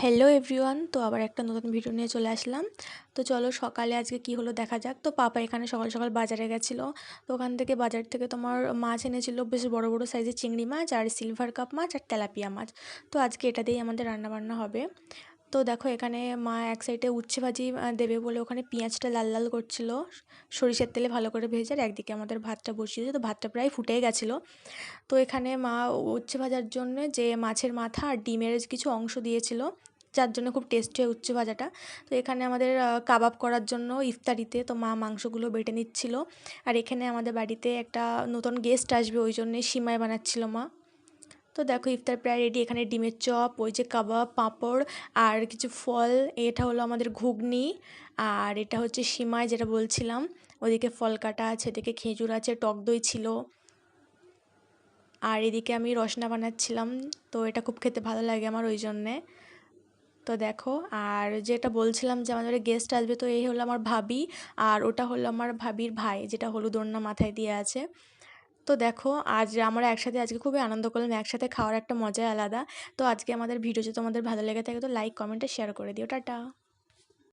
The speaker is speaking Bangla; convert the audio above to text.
হ্যালো এভরিওয়ান তো আবার একটা নতুন ভিডিও নিয়ে চলে আসলাম। তো চলো সকালে আজকে কি হলো দেখা যাক। তো পাপা এখানে সকাল সকাল বাজারে গেছিল। তো ওখান থেকে বাজার থেকে তোমার মাছ এনেছিল বেশ বড় বড় সাইজের চিংড়ি মাছ আর সিলভার কাপ মাছ আর তেলাপিয়া মাছ। তো আজকে এটা দিয়েই আমাদের রান্নাবান্না হবে। তো দেখো এখানে মা এক সাইডে উচ্ছে ভাজি দেবে বলে ওখানে পেঁয়াজটা লাল লাল করছিল। সরিষার তেলে ভালো করে ভেজে আর একদিকে আমাদের ভাতটা বসিয়েছে তো ভাতটা প্রায় ফুটেই গেছিল। তো এখানে মা উচ্ছে ভাজার জন্য যে মাছের মাথা আর ডিমের কিছু অংশ দিয়েছিল, যার জন্য খুব টেস্টি হয় উচ্ছে ভাজাটা। তো এখানে আমাদের কাবাব করার জন্য ইফতারিতে তো মা মাংসগুলো বেটে নিচ্ছিল। আর এখানে আমাদের বাড়িতে একটা নতুন গেস্ট আসবে, ওই জন্যে সিমাই বানাচ্ছিল মা। তো দেখো ইফতার প্রায় রেডি এখানে ডিমের চপ, ওই যে কাবাব, পাঁপড় আর কিছু ফল। এটা হলো আমাদের ঘুগনি আর এটা হচ্ছে সিমাই যেটা বলছিলাম। ওদিকে ফল কাটা আছে, এদিকে খেজুর আছে, টক দই ছিল। আর এদিকে আমি রসনা বানাচ্ছিলাম, তো এটা খুব খেতে ভালো লাগে আমার ওই জন্যে। তো দেখো, আর যেটা বলছিলাম যে আমাদের গেস্ট আসবে, তো এই হলো আমার ভাবি আর ওটা হলো আমার ভাবির ভাই, যেটা হলুদ ওড়না মাথায় দিয়ে আছে। তো দেখো, আজ আমরা একসাথে, আজকে খুবই আনন্দ করলাম, একসাথে খাওয়ার একটা মজাই আলাদা। তো আজকে আমাদের ভিডিও যদি তোমাদের ভালো লেগে থাকে, তো লাইক কমেন্টে শেয়ার করে দিও। টাটা।